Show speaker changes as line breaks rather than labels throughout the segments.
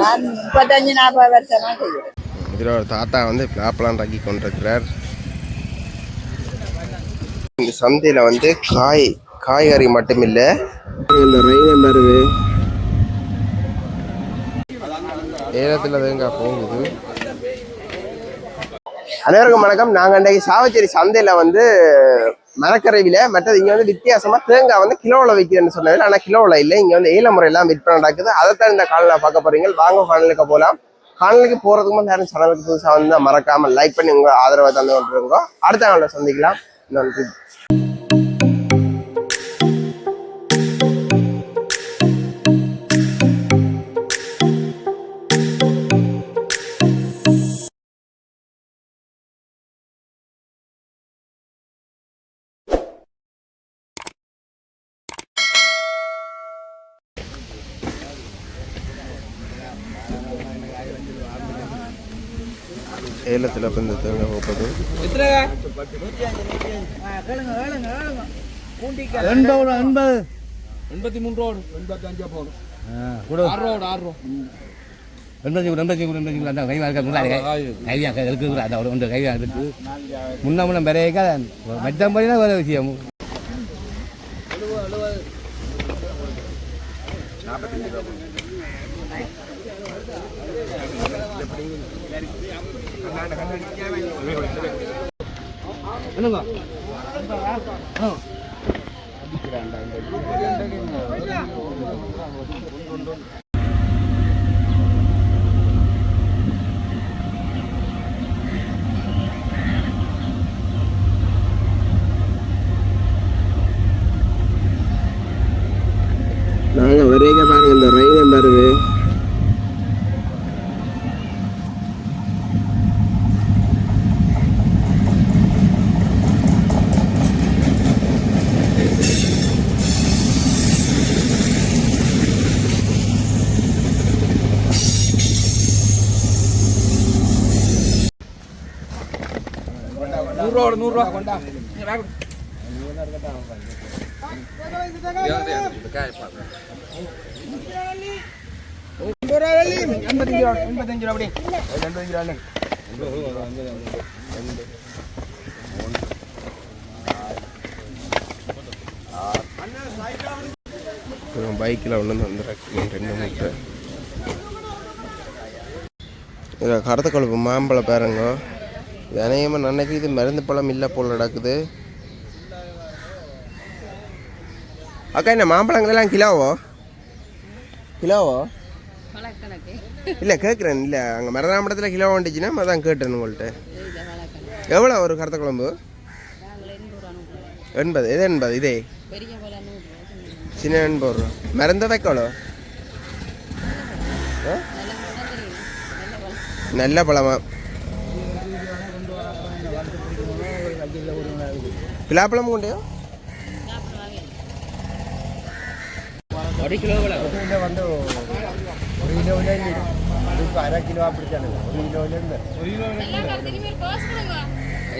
நான் முப்பத்தஞ்சு நாற்பது வருஷமா செய்கிறேன்
இதில் ஒரு தாத்தா வந்து பிளாப்லாம் ராக்கி கொண்டிருக்கிறார். இந்த சந்தையில் வந்து காய் காய்கறி மட்டும் இல்லை இந்த ரெயினே மருவு ஏலத்தில் தாங்க போகுது. அனைவருக்கும் வணக்கம். நாங்கள் அன்றைக்கு சாவச்சேரி சந்தையில் வந்து மரக்கரைவில மற்றது இங்க வந்து வித்தியாசமா தேங்காய் வந்து கிலோவில் விற்கிறேன்னு சொன்னது ஆனா கிலோவில் இல்லை. இங்க வந்து ஏல முறையெல்லாம் விற்பனை நடக்குது. அதைத்தான் இந்த காலில் பார்க்க போறீங்க. வாங்க காணலுக்கு போகலாம் காணலுக்கு போறதுக்கு முன்னாடி யாரும் சேனலுக்கு புதுசாக வந்து மறக்காம லைக் பண்ணி உங்க ஆதரவை தந்து கொண்டிருக்கோ அடுத்த நாளில் சந்திக்கலாம். நன்றி. ஏலத்தில் இந்த போகுது
எண்பது எண்பது.
எண்பத்தி மூணு ரோடு எண்பத்தி அஞ்சா போகணும்
கொடு.
ஆறு ரோடு ஆறு ரூபா
எண்பத்தி மூணு எண்பத்தி மூணு எண்பத்தி மூணு அந்த கைவா இருக்க கைவியா இருக்குது அந்த ஒரு கைவியா இருக்கு முன்ன முன்ன மெத்தம்படினா வேறு விஷயம். என்னங்க
நாங்கள் வரைக்க பாருங்க இந்த ரெயினே மருவு
நூறுரூவா கொண்டா எண்பத்தஞ்சு ரூபா எண்பத்தஞ்சு ரூபா அப்படி எண்பத்தஞ்சு ரூபா
பைக்கில் ஒன்று வந்துடுறேன் ரெண்டு மூட்டை இதில் கொழுப்பு மாம்பழம் பேருங்க அநேகமாக நினைக்கு இது மருந்து பழம் இல்லை போல் நடக்குது. அக்கா என்ன மாம்பழங்கள் எல்லாம் கிலோவோ? கிலோவோ இல்லை கேட்குறேன் இல்லை. அங்கே மருதாம்படத்தில் கிலோ வந்துச்சுன்னா அதான் கேட்டேன் உங்கள்கிட்ட எவ்வளோ ஒரு கருத்த குழம்பு? எண்பது. எது எண்பது? இதே. சின்ன எண்பது ரூபா. மருந்த வைக்கோளோ ஆ? நல்ல பழமா? பிலாப்பழம் கொண்டையோ
ஒரு கிலோ
வந்து ஒரு கிலோவில் அதுக்கு அரை கிலோ அப்படித்தானே ஒரு கிலோவில்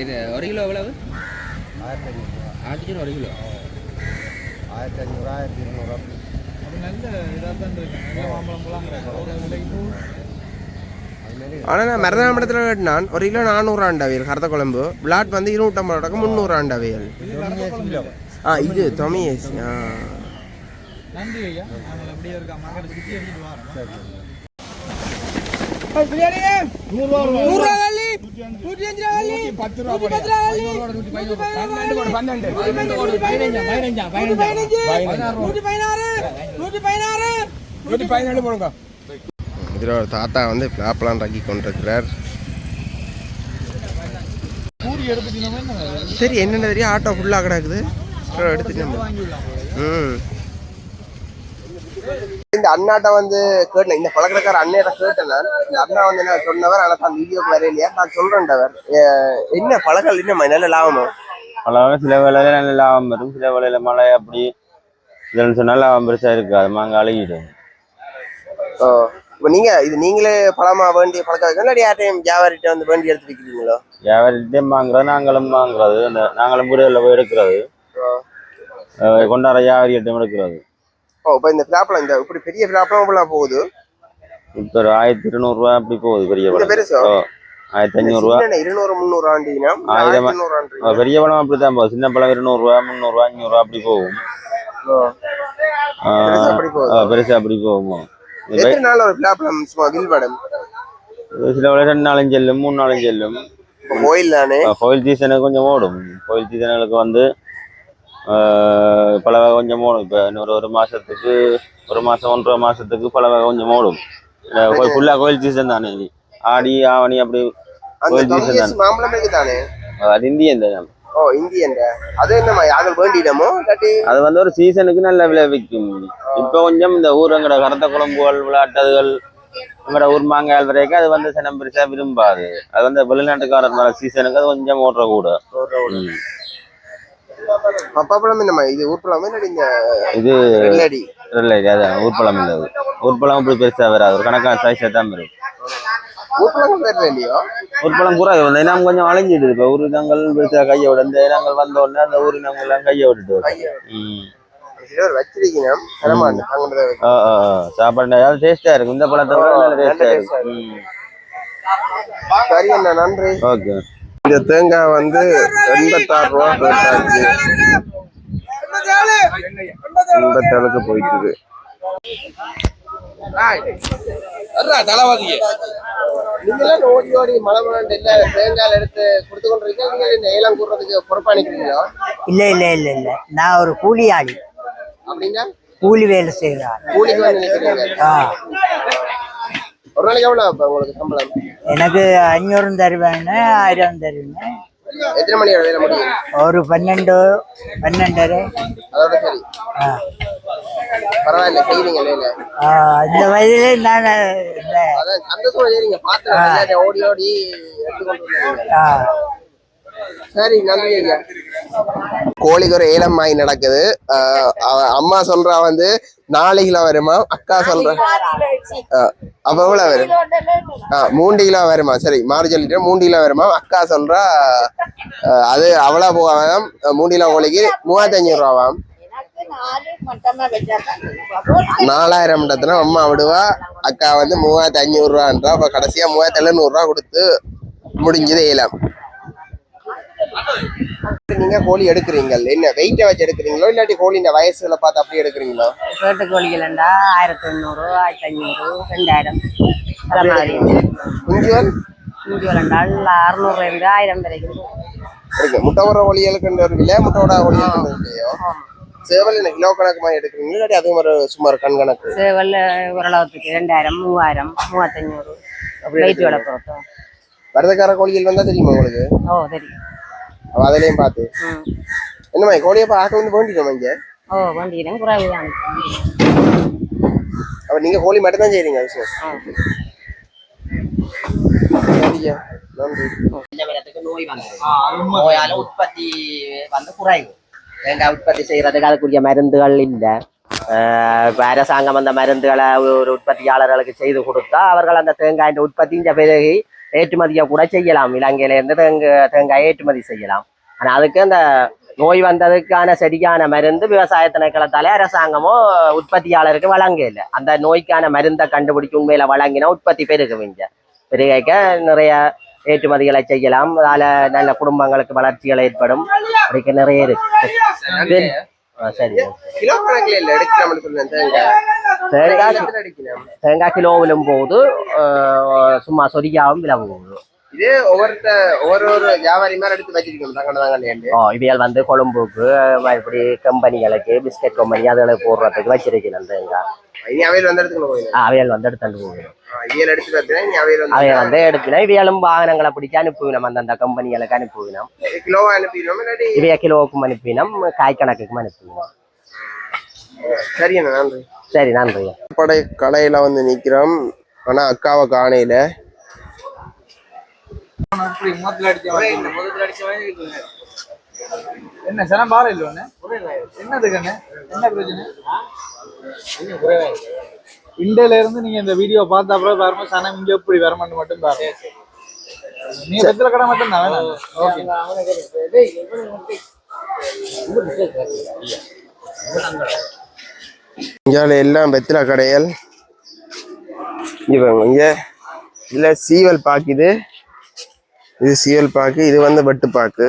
இது ஒரு கிலோ எவ்வளவு
ஆயிரத்தி ஐநூறு
ஆட்டுக்கு ஒரு கிலோ
ஆயிரத்தி ஐநூறு ஆயிரத்தி இருநூறு அப்படி
ஆனால் நான் மருதாம்படத்தில் கேட்டினான் ஒரு கிலோ நானூறாண்டாவியல் கருத்த குழம்பு விளாட் வந்து இருநூற்றம்பது ரூபாய்க்கு முந்நூறாண்டாவியல்
கிலோ
ஆ இது தொமியேசி ஆ.
நன்றி ஐயா நாங்கள் அப்படியே இருக்கா மகரை சுற்றி எடுத்துட்டு வரோம்
இதில் ஒரு தாத்தா வந்து பிளாப்லாம் ராக்கி கொண்டிருக்கிறார். சரி என்னென்ன தெரியும்? ஆட்டோ ஃபுல்லாக கிடக்குது. எடுத்துட்டு ம். இந்த அண்ணாட்ட வந்து கேட்டேன். இந்த பழக்கடைக்கார அண்ணையிட்ட கேட்டேன் நான். இந்த அண்ணா வந்து என்ன சொன்னவர் ஆனால் தான் வீடியோக்கு வர இல்லையா? நான் சொல்றேன்டவர் அஹ் என்ன பழக்கம் என்ன நல்ல லாபமோ?
அழகாக சில வேலையில நல்ல லாபம் வரும். சில வேலையில மழை அப்படி இதுன்னு சொன்னால் லாபம் பெருசா இருக்காது. மாங்க அழுகிடும்.
ஓ. இப்போ நீங்க இது நீங்களே பழமா வேண்டிய பழக்கம் வைக்கணும் இல்லாட்டி யார்ட்டையும் வியாபாரிட்ட வந்து வேண்டி எடுத்து வைக்கிறீங்களோ?
வியாபாரிட்டையும் வாங்குறது நாங்களும் வாங்குறது. நாங்களும் முறையில் போய் எடுக்கிறது. கொண்டாட வியாபாரிகிட்டையும் எடுக்கிறது.
ஓ இப்போ இந்த பிளாப்பழம் இந்த இப்படி பெரிய இவ்வளோ போகுது?
இப்போ ஒரு ஆயிரத்தி இருநூறுவா அப்படி போகுது பெரிய பழம் ஆயிரத்தி அஞ்சூறுரூவா
சின்ன இருநூறு முந்நூறு ஆண்டினா?
ஆயிரம் பெரிய பழம் அப்படி தான் போகுது. சின்ன பழம் இருநூறுவா முந்நூறுவா அஞ்சூறுவா அப்படி போகும். ஆ,
பெருசா அப்படி
போகும்?
எத்தனை நாள் ஒரு பிளாப்ளம் சும்மா வில்படம்
சில ரெண்டு நாளும் செல்லும் மூணு நாளும் செல்லும்.
கோயில் தானே?
கோயில் சீசனுக்கு கொஞ்சம் ஓடும். கோயில் சீசனுக்கு வந்து பல வகை கொஞ்சம் ஓடும். இப்போ இன்னொரு ஒரு மாசத்துக்கு ஒரு மாசம் ஒன்றரை மாசத்துக்கு பல வகை கொஞ்சம் ஓடும். ஃபுல்லாக கோயில் சீசன் தானே ஆடி ஆவணி அப்படி கோயில் சீசன் தானே. அது இந்தியன் தான்.
ஓ இந்தியன் அது என்னம்மா யாரும் வேண்டிடமோ இல்லாட்டி
அது வந்து ஒரு சீசனுக்கு நல்ல விளைவிக்கும் இப்போ கொஞ்சம் இந்த ஊரங்கட கரத்த குழம்புகள் விளையாட்டதுகள் எங்களோட ஊர் மாங்காய் வரைக்கும் அது வந்து சினம் பெருசா விரும்பாது. அது வந்து வெளிநாட்டுக்காரர் வர சீசனுக்கு அது கொஞ்சம் ஓட்டுற கூட.
பப்பாப்பழம் என்னம்மா இது இந்த
இது
வெள்ளடி
இல்லை அதான் ஊர்பழம் இல்லை ஊர்பழம் இப்படி பெருசா வராது. ஒரு கணக்கான சைஸாக தான் வரும். ஊர்பழம் கூட இந்த இனம் கொஞ்சம் அழிஞ்சிடுது இப்போ ஊர் இனங்கள் பெருசா கையை விட இந்த இனங்கள் வந்த உடனே அந்த ஊர் இனங்கள் எல்லாம் கையை விட்டுட்டு. சாப்பாடு அதாவது டேஸ்டா இருக்கும் இந்த பழத்தை விட நல்ல டேஸ்டா இருக்கும்
நன்றி.
ஓகே.
இந்த தேங்காய் வந்து எண்பத்தாறு ரூபா போட்டாச்சு எண்பத்தாறுக்கு போயிட்டுது நீங்களாம் ஓடி ஓடி மழை மழை இல்ல தேங்காய் எடுத்து கொடுத்து கொண்டிருக்கீங்க நீங்க இந்த ஏலம் கூடுறதுக்கு பொறுப்பானிக்கிறீங்களா
இல்ல இல்ல இல்ல இல்ல. நான் ஒரு கூலியாளி.
அப்படின்னா?
கூலி வேலை செய்கிறார்
கூலிக்கு வந்து
ஆ.
ஒரு நாளைக்கு உங்களுக்கு சம்பளம்?
எனக்கு அஞ்சூறும் தருவேன்னு ஆயிரம் தருவேன்.
எத்தனை மணி வேலை முடியும்
ஒரு பன்னெண்டு பன்னெண்டரை.
அதோட சரி.
ஆ.
பரவாயில்ல செய்வீங்க
இந்த வயதிலே நான்
சந்தோஷமா செய்றீங்க பாத்து ஓடி ஓடி எடுத்துக்கொண்டு சரி நன்றி ஐயா. கோழிக்கு ஒரு ஏலம் மாய் நடக்குது அம்மா சொல்றா வந்து நாலு கிலோ வருமா? அக்கா சொல்ற அப்ப எவ்வளவு வரும்? மூன்று கிலோ வருமா? சரி மாறி சொல்லிட்டேன் மூன்று கிலோ வருமா? அக்கா சொல்றா அது அவ்வளோ போகாம மூன்று கிலோ கோழிக்கு மூவாத்தஞ்சு ரூபாவாம் நாலாயிரம் இடத்துல அம்மா விடுவா அக்கா வந்து மூவாயிரத்தி அஞ்சூறு ரூபான்றா அப்ப கடைசியா மூவாயிரத்தி எழுநூறு ரூபா கொடுத்து முடிஞ்சது ஏலம். நீங்க கோழி எடுக்கிறீங்க என்ன வெயிட்டை வச்சு எடுக்கிறீங்களோ இல்லாட்டி கோழி இந்த வயசுல பார்த்து அப்படியே எடுக்கிறீங்களோ?
கேட்டு கோழிகள்ண்டா ஆயிரத்தி எண்ணூறு ஆயிரத்தி அஞ்சூறு ரெண்டாயிரம். அந்த மாதிரி.
குஞ்சுவல்
இஞ்சி ரெண்டால் அறுநூறுலேருந்து ஆயிரம் வரைக்கும்.
இருக்கு. முட்டை வர கோழிகளுக்கு ஒரு விலை முட்டை விட கோழிகளுக்கு இல்லையோ சேவல் என்ன கிலோ கணக்கு மாதிரி எடுக்கிறீங்களா இல்லாட்டி அதுவும் ஒரு சுமார் கண் கணக்கு?
சேவல் ஓரளவுக்கு ரெண்டாயிரம் மூவாயிரம் மூவாத்தஞ்சூறு வெயிட் விலை பொறுத்தோம்
வரதுக்கார கோழிகள் வந்தா தெரியுமா உங்களுக்கு?
ஓ தெரியும்.
அவ அதுலயும் பார்த்து
ம்
என்னம்மா கோழியை பார்க்க வந்து வேண்டிட்டோம் இங்க?
ஓ வண்டியிலும் குறைவு தான்.
அப்ப நீங்க கோழி மட்டும் தான் செய்றீங்க
ஆ.
சரியா நன்றி.
நோய் வந்து நோயால உற்பத்தி வந்து குறைவு. தேங்காய் உற்பத்தி செய்யறதுக்கு அதுக்குரிய மருந்துகள் இல்லை. இப்போ அரசாங்கம் அந்த மருந்துகளை ஒரு உற்பத்தியாளர்களுக்கு செய்து கொடுத்தா அவர்கள் அந்த தேங்காயின் உற்பத்தி இந்த பிறகு ஏற்றுமதியை கூட செய்யலாம். இலங்கையிலேருந்து தேங்காய் தேங்காய் ஏற்றுமதி செய்யலாம். ஆனால் அதுக்கு அந்த நோய் வந்ததுக்கான சரியான மருந்து விவசாய திணைக்களத்தாலே அரசாங்கமோ உற்பத்தியாளருக்கு வழங்க இல்லை அந்த நோய்க்கான மருந்தை கண்டுபிடிச்சு உண்மையில வழங்கினா உற்பத்தி பெருகும் இங்க. பெருகைக்க நிறைய ஏற்றுமதிகளை செய்யலாம். அதால நல்ல குடும்பங்களுக்கு வளர்ச்சிகள் ஏற்படும். அப்படிக்கு நிறைய இருக்கு. சரி
கிலோ கணக்குல இல்ல. எடுக்கலாம்னு சொன்னேன். தேங்காய்
தேங்காய் போகுது ஆஹ், சும்மா சொரியாவும் விலை போகுது
இது ஒவ்வொருத்த ஒவ்வொரு ஒரு வியாபாரி மாதிரி எடுத்து வச்சிருக்கணும் தங்கட தாங்க
ஓ இவைகள் வந்து கொழும்புக்கு இப்படி கம்பெனிகளுக்கு பிஸ்கட் கம்பெனி அதுகளுக்கு போடுறதுக்கு வச்சிருக்கணும் தேங்காய்
இனி அவையில் வந்து எடுத்துக்கணும்
அவைகள் வந்து
எடுத்து பார்த்தீங்கன்னா இனி அவையில் வந்து
எடுத்துனா இவைகளும் வாகனங்களை பிடிச்சி அனுப்புவினோம் அந்தந்த கம்பெனிகளுக்கு அனுப்புவினோம்
கிலோவா அனுப்பிடணும் இல்லாட்டி
இவைய கிலோவுக்கும் அனுப்பினோம் காய் கணக்குக்கும் அனுப்பினோம்
சரி நன்றி.
சரி நன்றி
படை கடையில வந்து நிக்கிறோம். ஆனா அக்காவை காணையில.
என்ன சனம் பாரு இல்ல என்னதுக்கு அண்ணே? என்ன பிரச்சனை? இண்டையில இருந்து நீங்க இந்த வீடியோ பார்த்த அப்புறம் பாருங்க சனம் இங்க எப்படி வரமாட்டு மட்டும் பாருங்க. நீங்க வெத்தில கடை மட்டும் தான் வேணாம். ஓகே
இங்கால எல்லாம் வெத்தில கடைகள் இவங்க இங்கே. இங்க சீவல் பாக்குது இது. சீவல் பாக்கு இது வந்து வெட்டுப்பாக்கு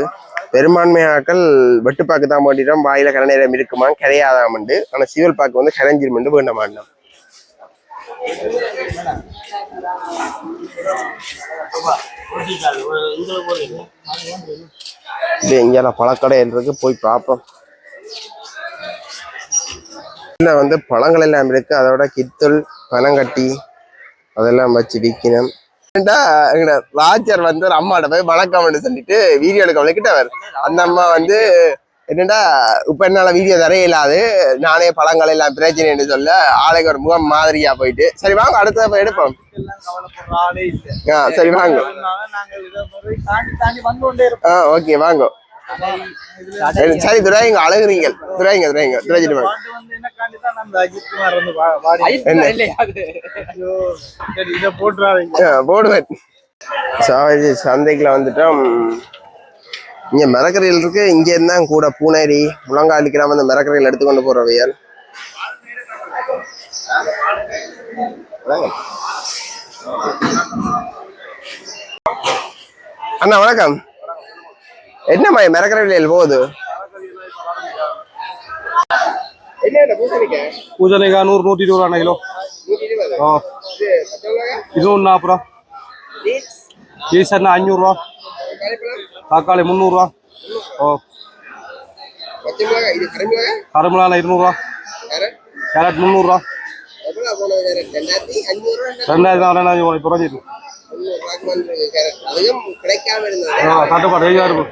பெரும்பான்மையாக்கள் வெட்டுப்பாக்கு தான் போட்டிட்டோம். வாயில கரநேரம் இருக்குமா? கிடையாதாமண்டு ஆனால் சீவல் பாக்கு வந்து கரைஞ்சிருமெண்டு வேண்ட மாட்டோம். இது எங்கேயால பழக்கடை இருக்கு. போய் பார்ப்போம் இதுல வந்து பழங்கள் எல்லாம் இருக்கு. அதோட கித்துள் பனங்கட்டி அதெல்லாம் வச்சு விற்கணும் எங்கட ராஜர் வந்து ஒரு அம்மாட்ட போய் வணக்கம்னு சொல்லிட்டு வீடியோ எடுக்க வலிக்கிட்டவர் அந்த அம்மா வந்து என்னடா இப்ப என்னால வீடியோ தர இயலாது நானே பழங்கள் எல்லாம் பிரச்சனைன்னு சொல்ல ஆளுக்கு ஒரு முகம் மாதிரியா போயிட்டு. சரி வாங்க அடுத்த போய் எடுப்போம். ஆ சரி வாங்க. ஆ ஓகே வாங்க. சரி, துராயிங்க அழகுறீங்க. துராயிங்க துராயிங்க துராஜிட்டு போடுவேன். சாவதி சந்தைக்குள்ள வந்துட்டோம். இங்க மரக்கரையில் இருக்கு. இங்க இருந்தா கூட பூனேரி முழங்காலிக்கெல்லாம் வந்து மரக்கரையில் எடுத்துக்கொண்டு போறவையால். அண்ணா வணக்கம். என்னம்மா மரக்கரையில் போகுது? என்ன பூசணிக்காய்?
பூஜனைக்காய் நூறு நூற்றி இருபது ரூபா கிலோ. ஓ இது ஒன்று நாற்பது ரூபா. ஈசன்னா அஞ்சூறுரூவா தக்காளி முந்நூறுரூவா ஓ கருமிளான இருநூறுவா கேரட் முந்நூறுரூவா
ரெண்டாயிரத்தி
ரெண்டாயிரத்தி இப்போ குறைஞ்சிருக்கு.
அதுவும் கிடைக்காம இருந்தது
தட்டுப்பாடு ஐயா இருக்கும்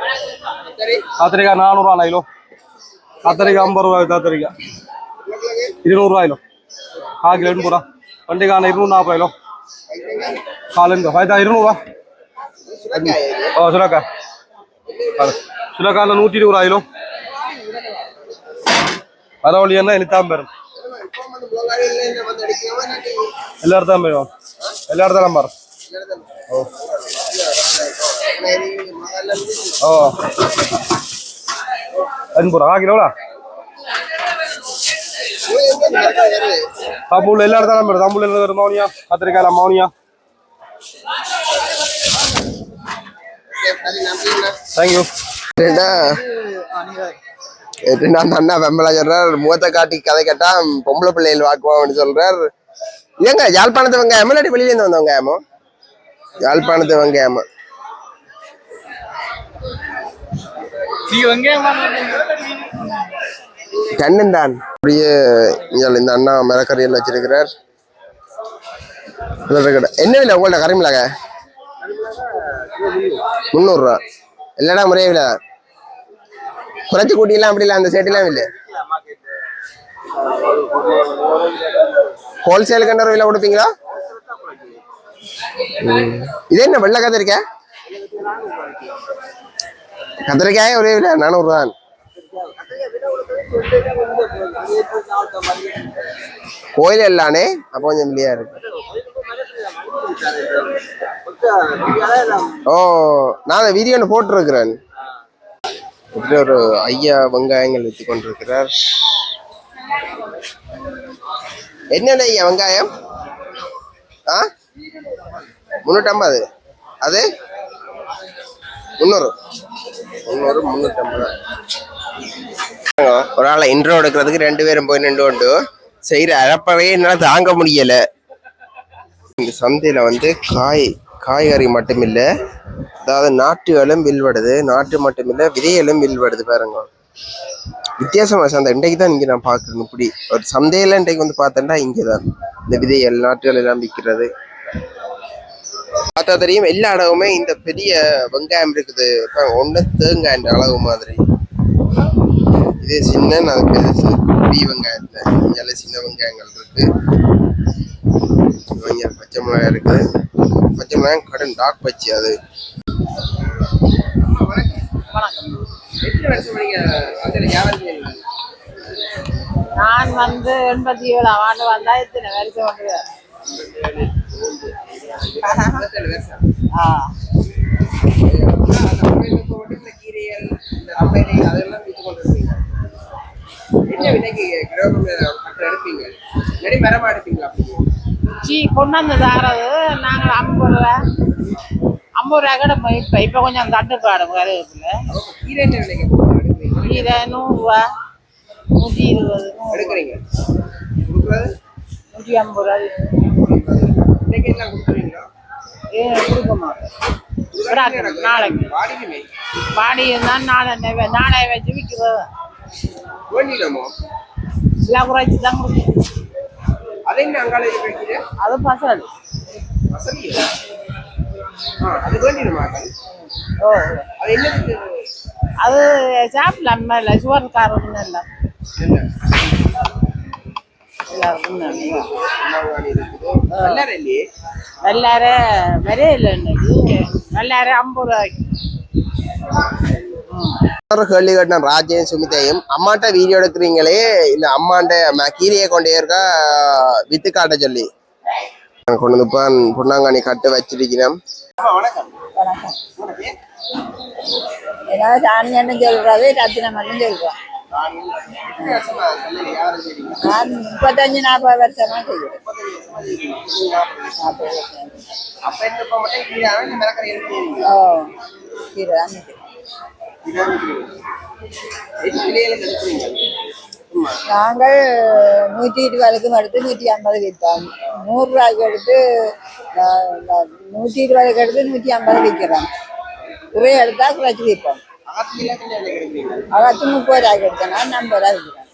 கத்திரிக்காய் நானூறுவா கிலோ. கத்திரிக்காய் ஐம்பது ரூபாய் கத்திரிக்காய். இருநூறுவா கிலோ. கால் கிலோ எண்பது ரூபா. வெண்டைக்காய் இருநூறு நாற்பது கிலோ. கால் எண்பது இருநூறுவா? ஓ சுரக்காய். சுரக்காயில் நூற்றி இருபது ரூபா கிலோ. வரவழி என்ன எழுத்தாம் பேரும் எல்லா இடத்தான் போயிடும் எல்லா இடத்தாலும் பாரு ஓ எண்பது ரூபா கிலோடா தம்பூல் எல்லா இடத்தாலும் போயிடும் தம்பூல் என்ன வரும் மௌனியா கத்திரிக்காயில் மௌனியா தேங்க்யூ
ரெண்டா ரெண்டா அந்த அண்ணா வெம்பலா சொல்றார் முகத்தை காட்டி கதை கேட்டா பொம்பளை பிள்ளைகள் வாக்குவான்னு சொல்றார் ஏங்க யாழ்ப்பாணத்து வெங்காயமோ இல்லாட்டி வெளியில இருந்து வந்த வெங்காயமோ யாழ்ப்பாணத்து வெங்காயமா.
நீ வெங்காயம்
கண்ணன் தான் அப்படியே இந்த அண்ணா மிளகறியில் வச்சிருக்கிறார். என்ன விலை உங்கள்ட்ட? கறி முந்நூறுரூவா. இல்லைடா முறையே விலை. குறைச்சி கூட்டிலாம் அப்படி இல்லை அந்த சேட்டிலாம் இல்லை. ஹோல்சேல் கண்டர் விலை கொடுப்பீங்களா. இது என்ன வெள்ளை கத்திரிக்காய் கத்திரிக்காயே ஒரே விலை தான் கோயில் எல்லானே அப்போ கொஞ்சம் இல்லையா இருக்கு. ஓ நான் அந்த வீடியோ போட்டிருக்கிறேன். இப்படி ஒரு ஐயா வெங்காயங்கள் வித்து கொண்டிருக்கிறார். என்னென்ன ஐயா வெங்காயம்? ஆ? முந்நூற்றம்பது அது? முந்நூறு. முந்நூறு முந்நூற்றம்பது. ஒரு ஆளை இன்ட்ரோ எடுக்கிறதுக்கு ரெண்டு பேரும் போய் நின்று கொண்டு செய்யற அழப்பவே என்னால் தாங்க முடியல. இந்த சந்தையில வந்து காய் காய்கறி மட்டுமில்ல அதாவது நாட்டுகளும் வில்வடுது நாட்டு மட்டுமில்ல விதைகளும் வில்வடுது பாருங்க. வித்தியாசமா சந்தை. இன்றைக்கு தான் இங்க நான் பார்க்குறேன் இப்படி ஒரு சந்தையில் இன்றைக்கு வந்து பார்த்தேன்டா இங்கே தான் இந்த விதைகள் நாட்டுகள் எல்லாம் விற்கிறது. பார்த்தா தெரியும் எல்லா இடமுமே இந்த பெரிய வெங்காயம் இருக்குது. ஒன்று தேங்காய் அளவு மாதிரி. இது சின்ன அது பெருசு பெரிய வெங்காயத்தில் இங்கே சின்ன வெங்காயங்கள் இருக்கு. இங்கே பச்சை மிளகாய் இருக்கு. பச்சை மிளகாய் கடன் டாக் பச்சை அது.
நான் வந்து எண்பத்தி ஏழாம் ஆண்டு வந்தா இத்தனை வருஷம் வந்து கொண்டாந்து தாரது நாங்கள் ஐம்பது ரூபா. ஐம்பது ரூபா கூட இப்போ இப்போ கொஞ்சம் தட்டுப்பாடு கருவேப்பிலை.
கீரை என்ன விலைக்கு போகுது?
கீரை நூறுரூவா நூற்றி இருபது
எடுக்கிறீங்க
நூற்றி ஐம்பது ரூபா ஏ கொடுக்க விடாக்கணும், நாளைக்கு. பாடி இருந்தால் நாளை நாளை வச்சு விற்கிறது
வேண்டிடமோ
எல்லாம் குறைச்சி தான் கொடுக்கும்
அதை
பசல்
அது
சாப்பிடலாம் காரம்னு இல்லை.
ஒரு கேள்வி கேட்டேன் ராஜையும் சுமிதையும் அம்மாட்ட வீடியோ எடுக்கிறீங்களே இந்த அம்மாண்ட ம- கீரையை கொண்டே இருக்க வித்து காட்ட சொல்லி கொண்டு வந்து இப்போ பொன்னாங்கானி கட்டு வச்சிருக்கிறேன். வணக்கம்.
ஏதாவது சாணியான்னு சொல்றது ரத்தினமன்னு சொல்றோம் நான் முப்பத்தஞ்சு நாற்பது வருஷமா செய்கிறேன் ஓ நாங்கள் நூற்றி இருபதுக்கும் எடுத்து நூற்றி ஐம்பது விற்போம் நூறுரூவாய்க்கு எடுத்து அஹ், நூற்றி இருபதுக்கு எடுத்து நூற்றி ஐம்பது விற்கிறோம். குறைய எடுத்தால் குறைச்சி விற்போம். முப்பது ரூபாய்க்கு எடுத்தோம்னா ஐம்பது ரூபாய் விற்கிறோம்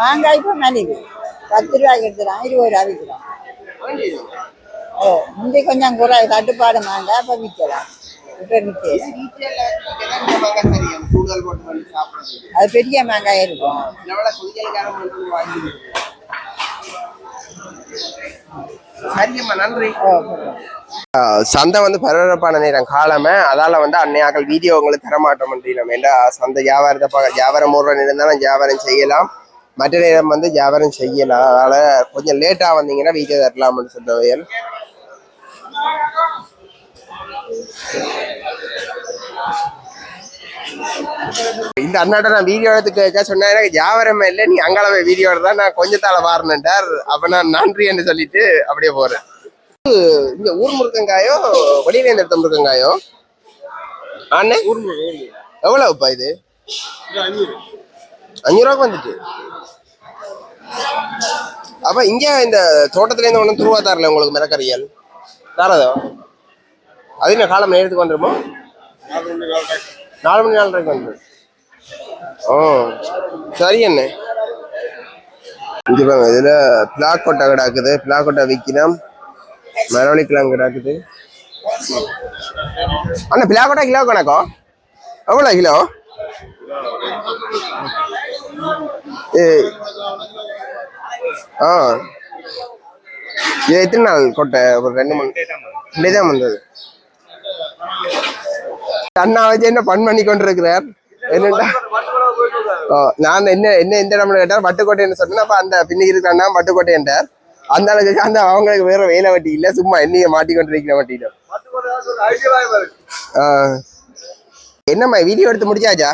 மாங்காய்?
இப்போ மலிவு பத்து ரூபாய்க்கு எடுத்துலாம் இருபது ரூபா
வேண்டியது
ஓ முந்தி கொஞ்சம் குறை. தட்டுப்பாடு மாங்காய் அப்போ விற்கலாம். இப்போ விற்கல.
வீட்டில் இந்த மாங்காய் தெரியும். கூடுதல் போட்டு பண்ணி சாப்பிடுறது
அது பெரிய மாங்காய் இருக்கும்.
சரியம்மா நன்றி. சந்தை வந்து பரபரப்பான நேரம் காலமே. அதால வந்து அன்னையாக்கள் வீடியோ உங்களுக்கு தரமாட்டோம் நம்ம ஏண்டா சந்தை வியாபாரத்தை பார்க்க வியாபாரம் மூடுற நேரம் தானே வியாபாரம் செய்யலாம். மற்ற நேரம் வந்து வியாபாரம் செய்யலாம். அதனால கொஞ்சம் லேட்டா வந்தீங்கன்னா வீடியோ தரலாம்னு சொல்லுவேன் இந்த அண்ணாட்ட நான் வீடியோ எடுத்துக்க சொன்னா எனக்கு ஜாவரமே இல்லை. நீ அங்காள வீடியோ எடுத்தா நான் கொஞ்சத்தால மாறினேன்டார் அப்ப நான் நன்றி என்று சொல்லிட்டு அப்படியே போறேன். இங்க ஊர் முருகங்காயோ வெளியில இருந்து எடுத்த முருக்கங்காயோ அண்ணே? எவ்வளவுப்பா இது? அஞ்சு ரூபாய்க்கு வந்துட்டு. அப்ப இங்க இந்த தோட்டத்துல இருந்து ஒன்றும் துருவா தரல உங்களுக்கு மிளக்கறியல் தரதோ? அது என்ன காலம் நேரத்துக்கு வந்துருமோ? நாலு மணி நாலரைக்கு வந்துடும் ஓ சரி என்ன இங்க பாருங்க இதுல பிளாக் கொட்டை கிடக்குது. பிளாக் கொட்டை விற்கலாம் மரவள்ளி கிழங்கு அண்ணா பிளாக் கொட்டை கிலோ கணக்கோ? எவ்வளோ கிலோ? ஏ ஆ. ஏ எத்தனை நாள் கொட்டை? ஒரு ரெண்டு மணி இப்படியே தான் வந்தது. அண்ணா வச்சு என்ன பண் பண்ணி கொண்டிருக்கிறார்? என்னண்டா நான் என்ன என்ன எந்த இடம்னு கேட்டார் வட்டுக்கோட்டைன்னு சொன்னேன். அப்ப அந்த பின்னுக்கு இருக்கிற வட்டுக்கோட்டை என்றார். அந்த அளவுக்கு அந்த அவங்களுக்கு வேற வேலை வட்டி இல்ல. சும்மா என்னைய மாட்டிக்கொண்டிருக்கிற வட்டியிடம் என்னம்மா வீடியோ எடுத்து முடிச்சாச்சா?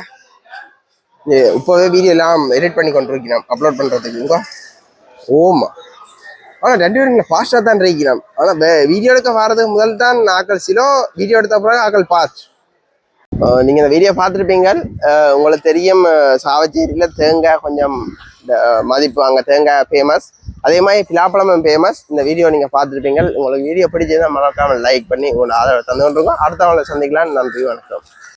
ஏ, இப்போவே வீடியோ எல்லாம் எடிட் பண்ணி கொண்டிருக்கிறோம். அப்லோட் பண்றதுக்கு. இங்கோ. ஓமா ஆனா ரெண்டு பேரும் ஃபாஸ்டா தான் இருக்கிறோம். ஆனா வீடியோ எடுக்க வரதுக்கு முதல் தான் ஆக்கள் சிலோ வீடியோ எடுத்த பிறகு ஆக்கள் பாஸ்ட் நீங்கள் இந்த வீடியோ பார்த்துருப்பீங்க உங்களுக்கு தெரியும் சாவச்சேரியில் தேங்காய் கொஞ்சம் மதிப்பு அங்கே தேங்காய் ஃபேமஸ் அதே மாதிரி பிலாப்பழமும் ஃபேமஸ் இந்த வீடியோ நீங்கள் பார்த்துருப்பீங்க உங்களுக்கு வீடியோ பிடிச்சதுன்னா மறக்காமல் லைக் பண்ணி உங்களோட ஆதரவை தந்து கொண்டிருக்கோம் அடுத்தவங்களை சந்திக்கலாம். நன்றி வணக்கம்.